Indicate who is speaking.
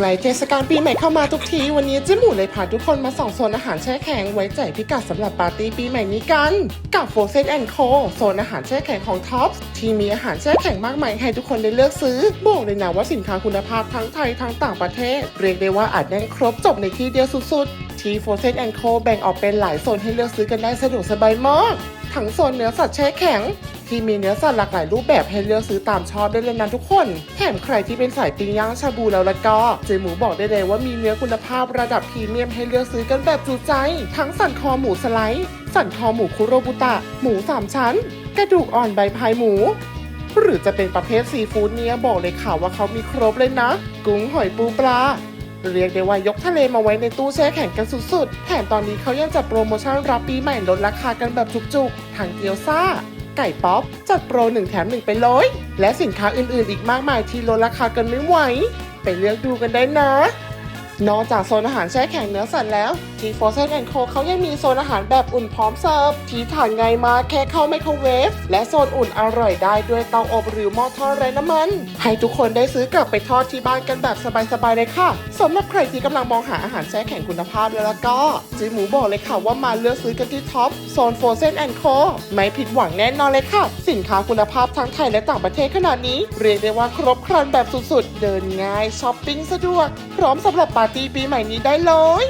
Speaker 1: กล้เทศกาลปีใหม่เข้ามาทุกที วันนี้เจ๊หมูเลยพาทุกคนมาส่องโซนอาหารแช่แข็งไว้ใจพิกัดสำหรับปาร์ตี้ปีใหม่นี้กัน กับโฟเซนแอนโคโซนอาหารแช่แข็งของท็อปที่มีอาหารแช่แข็งมากมายให้ทุกคนได้เลือกซื้อ บอกเลยนะว่าสินค้าคุณภาพทั้งไทยทั้งต่างประเทศ เรียกได้ว่าอาจแน่นครบจบในที่เดียวสุดๆ ที่โฟเซนแอนโคแบ่งออกเป็นหลายโซนให้เลือกซื้อกันได้สะดวกสบายมาก ทั้งโซนเนื้อสัตว์แช่แข็ง ที่มีเนื้อสัตว์หลากหลายรูปแบบให้เลือกซื้อตามชอบได้เลยนะทุกคน แถมใครที่เป็นสายปิ้งย่างชาบูแล้วละก็เจหมูบอกได้เลยว่ามีเนื้อคุณภาพระดับพรีเมียมให้เลือกซื้อกันแบบจุใจ ทั้งสันคอหมูสไลด์ สันคอหมูคุโรบุตะ หมูสามชั้น กระดูกอ่อนใบพายหมูหรือจะเป็นประเภทซีฟู้ดเนี่ยบอกเลยค่ะว่าเขามีครบเลยนะ กุ้งหอยปูปลา เรียกได้ว่ายกทะเลมาไว้ในตู้แช่แข็งกันสุดๆ แถมตอนนี้เขายังจัดโปรโมชั่นรับปีใหม่ลดราคากันแบบจุกๆทั้งเกียวซ่า ไก่ป๊อป จัดโปร 1 แถม 1 ไปเลย และสินค้าอื่นๆ อีกมากมายที่ลดราคากันไม่ไหว ไปเลือกดูกันได้นะ นอกจากโซนอาหารแช่แข็งเนื้อสัตว์แล้ว ที่ Frozen Co เขายังมีโซนอาหารแบบอุ่นพร้อมเสิร์ฟ ที่ถ่านไงมาแค่เข้าไมโครเวฟ และโซนอุ่นอร่อยได้ด้วยเตาอบหรือหม้อทอดไร้น้ำมัน ให้ทุกคนได้ซื้อกลับไปทอดที่บ้านกันแบบสบายๆเลยค่ะสำหรับใครที่กำลังมองหาอาหารแช่แข็งคุณภาพแล้วก็จีหมูบอกเลยค่ะว่ามาเลือกซื้อกันที่ท็อปโซน Frozen Co ไม่ผิดหวังแน่นอนเลยค่ะ สินค้าคุณภาพทั้งไทยและต่างประเทศขนาดนี้ เรียกได้ว่าครบครันแบบสุดๆ เดินง่ายช้อปปิ้งสะดวกพร้อมสำหรับปาร์ตี้ปีใหม่นี้ได้เลย